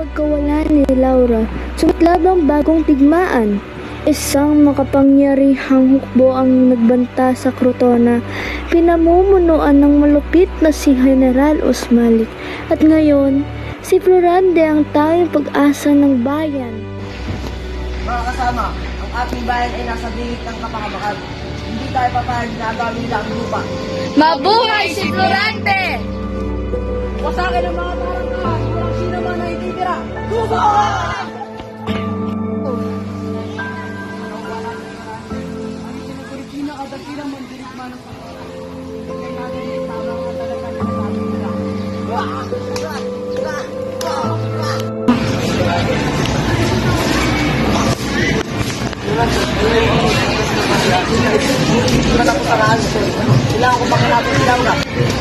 pagkawala ni Laura, sumatlabang bagong tigmaan. Isang makapangyarihang hukbo ang nagbanta sa Crotona, pinamumunuan ng malupit na si General Osmalik. At ngayon, si Florande ang tanging pag-asa ng bayan. Mga kasama, ang ating bayan ay nasa bingit ng kapakabakan. Hindi tayo papayag na agawin nila ang lupa. Mabuhay si Florante! Wasakin ang mga tarangkahan, Dugo! Kailangan ko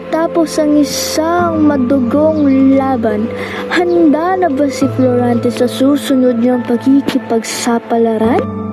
Tapos ang isang madugong laban, handa na ba si Florante sa susunod niyang pagkikipagsapalaran?